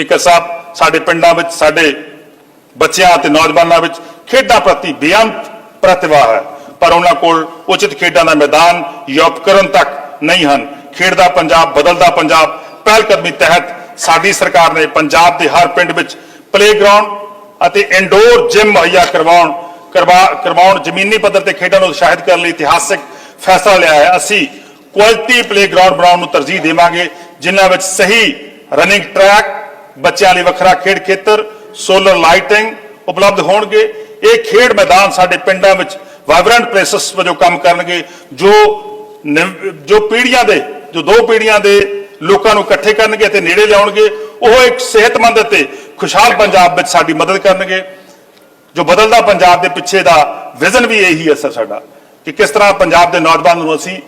Speaker ਸਾਹਿਬ, ਸਾਡੇ ਪਿੰਡਾਂ ਵਿੱਚ, ਸਾਡੇ ਬੱਚਿਆਂ ਅਤੇ ਨੌਜਵਾਨਾਂ ਵਿੱਚ ਖੇਡਾਂ ਪ੍ਰਤੀ ਬੇਅੰਤ ਪ੍ਰਤਿਭਾ ਹੈ। ਪਰ ਉਹਨਾਂ ਕੋਲ ਉਚਿਤ ਖੇਡਾਂ ਦਾ ਮੈਦਾਨ ਜਾਂ ਉਪਕਰਨ ਤੱਕ ਨਹੀਂ ਹਨ। ਖੇਡਦਾ ਪੰਜਾਬ, ਬਦਲਦਾ ਪੰਜਾਬ ਪਹਿਲ ਕਦਮੀ ਤਹਿਤ ਸਾਡੀ ਸਰਕਾਰ ਨੇ ਪੰਜਾਬ ਦੇ ਹਰ ਪਿੰਡ ਵਿੱਚ ਪਲੇਗਰਾਉਂਡ ਅਤੇ ਇਨਡੋਰ ਜਿਮ ਮੁਹੱਈਆ ਕਰਵਾਉਣ, ਕਰਵਾ, ਕਰਵਾਉਣ, ਜ਼ਮੀਨੀ ਪੱਧਰ ਤੇ ਖੇਡਾਂ ਨੂੰ ਉਤਸ਼ਾਹਿਤ ਕਰਨ ਲਈ ਇਤਿਹਾਸਕ ਫੈਸਲਾ ਲਿਆ ਹੈ। ਅਸੀਂ ਕੁਆਲਿਟੀ ਪਲੇਗਰਾਉਂਡ ਬਣਾਉਣ ਨੂੰ ਤਰਜੀਹ ਦੇਵਾਂਗੇ, ਜਿਨ੍ਹਾਂ ਵਿੱਚ ਸਹੀ ਰਨਿੰਗ ਟਰੈਕ ਬੱਚਿਆਂ ਲਈ ਵੱਖਰਾ ਖੇਡ ਖੇਤਰ ਸੋਲਰ ਲਾਈਟਿੰਗ ਉਪਲਬਧ ਹੋਣਗੇ। ਇਹ ਖੇਡ ਮੈਦਾਨ ਸਾਡੇ ਪਿੰਡਾਂ ਵਿੱਚ ਵਾਈਬ੍ਰੈਂਟ ਪਲੇਸਸ ਵਜੋਂ ਕੰਮ ਕਰਨਗੇ, ਜੋ ਨਿਵ- ਜੋ ਪੀੜ੍ਹੀਆਂ ਦੇ, ਜੋ ਦੋ ਪੀੜ੍ਹੀਆਂ ਦੇ ਲੋਕਾਂ ਨੂੰ ਇਕੱਠੇ ਕਰਨਗੇ ਅਤੇ ਨੇੜੇ ਲਿਆਉਣਗੇ, ਉਹ ਇੱਕ ਸਿਹਤਮੰਦ ਅਤੇ ਖੁਸ਼ਹਾਲ ਪੰਜਾਬ ਵਿੱਚ ਸਾਡੀ ਮਦਦ ਕਰਨਗੇ। ਜੋ ਬਦਲਦਾ ਪੰਜਾਬ ਦੇ ਪਿੱਛੇ ਦਾ ਵਿਜ਼ਨ ਵੀ ਇਹੀ ਹੈ ਸਰ ਸਾਡਾ ਕਿ ਕਿਸ ਤਰ੍ਹਾਂ ਪੰਜਾਬ ਦੇ ਨੌਜਵਾਨਾਂ ਨੂੰ ਅਸੀਂ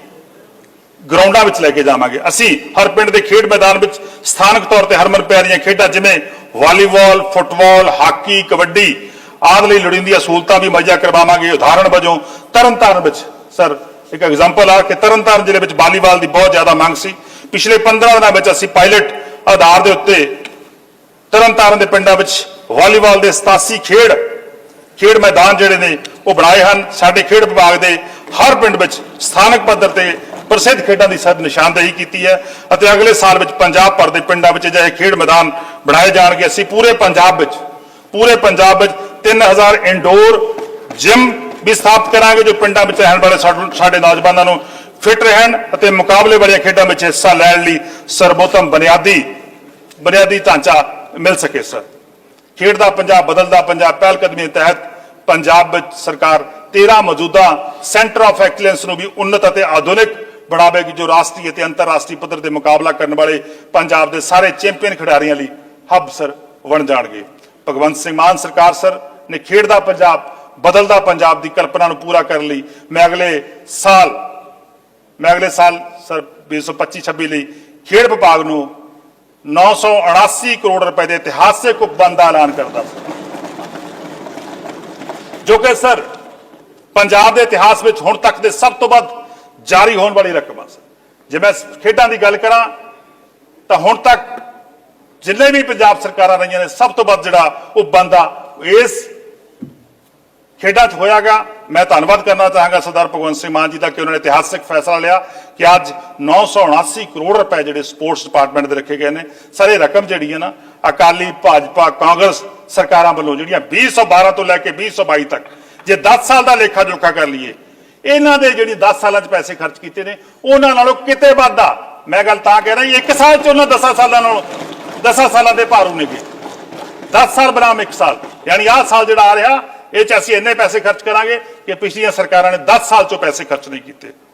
ਗਰਾਊਂਡਾਂ ਵਿੱਚ ਲੈ ਕੇ ਜਾਵਾਂਗੇ। ਅਸੀਂ ਹਰ ਪਿੰਡ ਦੇ ਖੇਡ ਮੈਦਾਨ ਵਿੱਚ ਸਥਾਨਕ ਤੌਰ ਤੇ ਹਰਮਨ ਪਿਆਰੀਆਂ ਖੇਡਾਂ, ਜਿਵੇਂ ਵਾਲੀਬਾਲ, ਫੁੱਟਬਾਲ, ਹਾਕੀ, ਕਬੱਡੀ, ਆਦਿ ਲਈ ਲੋੜੀਂਦੀਆਂ ਸਹੂਲਤਾਂ ਵੀ ਮੁਹੱਈਆ ਕਰਵਾਵਾਂਗੇ। ਉਦਾਹਰਣ ਵਜੋਂ ਤਰਨਤਾਰਨ ਵਿੱਚ, ਸਰ, ਇੱਕ ਐਗਜ਼ਾਮਪਲ ਆ ਕਿ ਤਰਨਤਾਰਨ ਜ਼ਿਲ੍ਹੇ ਵਿੱਚ ਵਾਲੀਬਾਲ ਦੀ ਬਹੁਤ ਜ਼ਿਆਦਾ ਮੰਗ ਸੀ। ਪਿਛਲੇ 15 ਦਿਨਾਂ ਵਿੱਚ ਅਸੀਂ ਪਾਇਲਟ ਆਧਾਰ ਦੇ ਉੱਤੇ ਤਰਨਤਾਰਨ ਦੇ ਪਿੰਡਾਂ ਵਿੱਚ ਵਾਲੀਬਾਲ ਦੇ 87 ਖੇਡ ਖੇਡ ਮੈਦਾਨ ਜਿਹੜੇ ਨੇ ਉਹ ਬਣਾਏ ਹਨ। ਸਾਡੇ ਖੇਡ ਵਿਭਾਗ ਦੇ ਹਰ ਪਿੰਡ ਵਿੱਚ ਸਥਾਨਕ ਪੱਧਰ ਤੇ ਪ੍ਰਸਿੱਧ ਖੇਡਾਂ ਦੀ ਸਰ ਨਿਸ਼ਾਨਦੇਹੀ ਕੀਤੀ ਹੈ ਅਤੇ ਅਗਲੇ ਸਾਲ ਵਿੱਚ ਪੰਜਾਬ ਭਰ ਦੇ ਪਿੰਡਾਂ ਵਿੱਚ ਅਜਿਹੇ ਖੇਡ ਮੈਦਾਨ ਬਣਾਏ ਜਾਣਗੇ। ਅਸੀਂ ਪੂਰੇ ਪੰਜਾਬ ਵਿੱਚ, ਪੂਰੇ ਪੰਜਾਬ ਵਿੱਚ 3000 ਇਨਡੋਰ ਜਿਮ ਵੀ ਸਥਾਪਿਤ ਕਰਾਂਗੇ, ਜੋ ਪਿੰਡਾਂ ਵਿੱਚ ਰਹਿਣ ਵਾਲੇ ਸਾਡੂ- ਸਾਡੇ ਨੌਜਵਾਨਾਂ ਨੂੰ ਫਿਟ ਰਹਿਣ ਅਤੇ ਮੁਕਾਬਲੇ ਵਾਲੀਆਂ ਖੇਡਾਂ ਵਿੱਚ ਹਿੱਸਾ ਲੈਣ ਲਈ ਸਰਬੋਤਮ ਬੁਨਿਆਦੀ ਬੁਨਿਆਦੀ ਢਾਂਚਾ ਮਿਲ ਸਕੇ, ਸਰ। ਖੇਡਦਾ ਪੰਜਾਬ ਬਦਲਦਾ ਪੰਜਾਬ ਪਹਿਲ ਕਦਮੀ ਤਹਿਤ ਪੰਜਾਬ ਵਿੱਚ ਸਰਕਾਰ 13 ਮੌਜੂਦਾ ਸੈਂਟਰ ਆਫ ਐਕਸਲੈਂਸ ਨੂੰ ਵੀ ਉન્નਤ ਅਤੇ ਆਧੁਨਿਕ ਬਣਾਵੇਗੀ, ਜੋ ਰਾਸ਼ਟਰੀ ਅਤੇ ਅੰਤਰਰਾਸ਼ਟਰੀ ਪੱਧਰ ਤੇ ਮੁਕਾਬਲਾ ਕਰਨ ਵਾਲੇ ਪੰਜਾਬ ਦੇ ਸਾਰੇ ਚੈਂਪੀਅਨ ਖਿਡਾਰੀਆਂ ਲਈ ਹੱਬ ਸਰ ਬਣ ਜਾਣਗੇ। ਭਗਵੰਤ ਸਿੰਘ ਮਾਨ ਸਰਕਾਰ ਸਰ ਨੇ ਖੇਡ ਦਾ ਪੰਜਾਬ, ਬਦਲਦਾ ਪੰਜਾਬ ਦੀ ਕਲਪਨਾ ਨੂੰ ਪੂਰਾ ਕਰਨ ਲਈ ਮੈਂ ਅਗਲੇ ਸਾਲ, ਮੈਂ ਅਗਲੇ ਸਾਲ ਸਰ 2025 26 ਲਈ ਖੇਡ ਵਿਭਾਗ ਨੂੰ 979 ਕਰੋੜ ਰੁਪਏ ਦੇ ਇਤਿਹਾਸਿਕ ਉਪਬੰਧ ਦਾ ਐਲਾਨ ਕਰਦਾ ਸੀ ਜੋ ਕਿ ਸਰ ਪੰਜਾਬ ਦੇ ਇਤਿਹਾਸ ਵਿੱਚ ਹੁਣ ਤੱਕ ਦੇ ਸਭ ਤੋਂ ਵੱਧ ਜਾਰੀ ਹੋਣ ਵਾਲੀ ਰਕਮ ਆ ਸਰ। ਜੇ ਮੈਂ ਖੇਡਾਂ ਦੀ ਗੱਲ ਕਰਾਂ, ਤਾਂ ਹੁਣ ਤੱਕ ਜਿੰਨੇ ਵੀ ਪੰਜਾਬ ਸਰਕਾਰਾਂ ਰਹੀਆਂ ਨੇ, ਸਭ ਤੋਂ ਵੱਧ ਜਿਹੜਾ ਉਹ ਬੰਦਾ ਇਸ ਖੇਡਾਂ 'ਚ ਹੋਇਆਗਾ। ਮੈਂ ਧੰਨਵਾਦ ਕਰਨਾ ਚਾਹਾਂਗਾ ਸਰਦਾਰ ਭਗਵੰਤ ਸਿੰਘ ਮਾਨ ਜੀ ਦਾ ਕਿ ਉਹਨਾਂ ਨੇ ਇਤਿਹਾਸਿਕ ਫੈਸਲਾ ਲਿਆ ਕਿ ਅੱਜ 979 ਕਰੋੜ ਰੁਪਏ ਜਿਹੜੇ ਸਪੋਰਟਸ ਡਿਪਾਰਟਮੈਂਟ ਦੇ ਰੱਖੇ ਗਏ ਨੇ। ਸਾਰੇ ਰਕਮ ਜਿਹੜੀ ਹੈ ਨਾ ਅਕਾਲੀ, ਭਾਜਪਾ, ਕਾਂਗਰਸ ਸਰਕਾਰਾਂ ਵੱਲੋਂ ਜਿਹੜੀਆਂ 2012 ਤੋਂ ਲੈ ਕੇ 2022 ਤੱਕ, ਜੇ 10 ਸਾਲ ਦਾ ਲੇਖਾ ਜੋਖਾ ਕਰ ਲਈਏ, ਇਹਨਾਂ ਦੇ ਜਿਹੜੀ 10 ਸਾਲਾਂ 'ਚ ਪੈਸੇ ਖਰਚ ਕੀਤੇ ਨੇ, ਉਹਨਾਂ ਨਾਲੋਂ ਕਿਤੇ ਵਾਧਾ ਮੈਂ ਗੱਲ ਤਾਂ ਕਹਿ ਰਿਹਾ ਇੱਕ ਸਾਲ 'ਚ ਉਹਨਾਂ 10 ਸਾਲਾਂ ਨਾਲੋਂ 10 ਸਾਲਾਂ ਦੇ ਭਾਰੂ ਨੇ ਨੇਗੇ। 10 ਸਾਲ ਬਨਾਮ ਇੱਕ ਸਾਲ। ਯਾਨੀ ਆਹ ਸਾਲ ਜਿਹੜਾ ਆ ਰਿਹਾ, ਇਹ ਚ ਅਸੀਂ ਇੰਨੇ ਪੈਸੇ ਖਰਚ ਕਰਾਂਗੇ ਕਿ ਪਿਛਲੀਆਂ ਸਰਕਾਰਾਂ ਨੇ 10 ਸਾਲ ਚੋਂ ਪੈਸੇ ਖਰਚ ਨਹੀਂ ਕੀਤੇ।